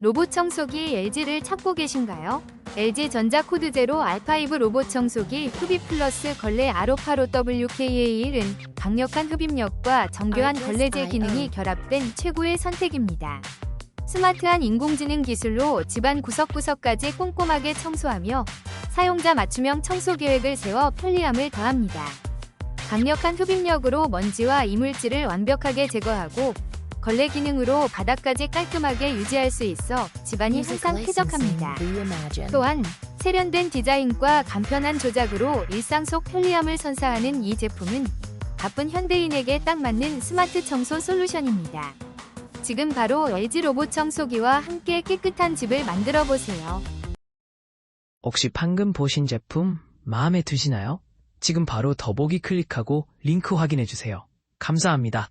로봇 청소기 LG를 찾고 계신가요? LG 전자 코드 제로 R5 로봇 청소기 흡입 플러스 걸레 R58WKA1은 강력한 흡입력과 정교한 걸레질 기능이 결합된 최고의 선택입니다. 스마트한 인공지능 기술로 집안 구석구석까지 꼼꼼하게 청소하며 사용자 맞춤형 청소 계획을 세워 편리함을 더합니다. 강력한 흡입력으로 먼지와 이물질을 완벽하게 제거하고 걸레 기능으로 바닥까지 깔끔하게 유지할 수 있어 집안이 항상 쾌적합니다. 또한 세련된 디자인과 간편한 조작으로 일상 속 편리함을 선사하는 이 제품은 바쁜 현대인에게 딱 맞는 스마트 청소 솔루션입니다. 지금 바로 LG 로봇 청소기와 함께 깨끗한 집을 만들어 보세요. 혹시 방금 보신 제품 마음에 드시나요? 지금 바로 더보기 클릭하고 링크 확인해 주세요. 감사합니다.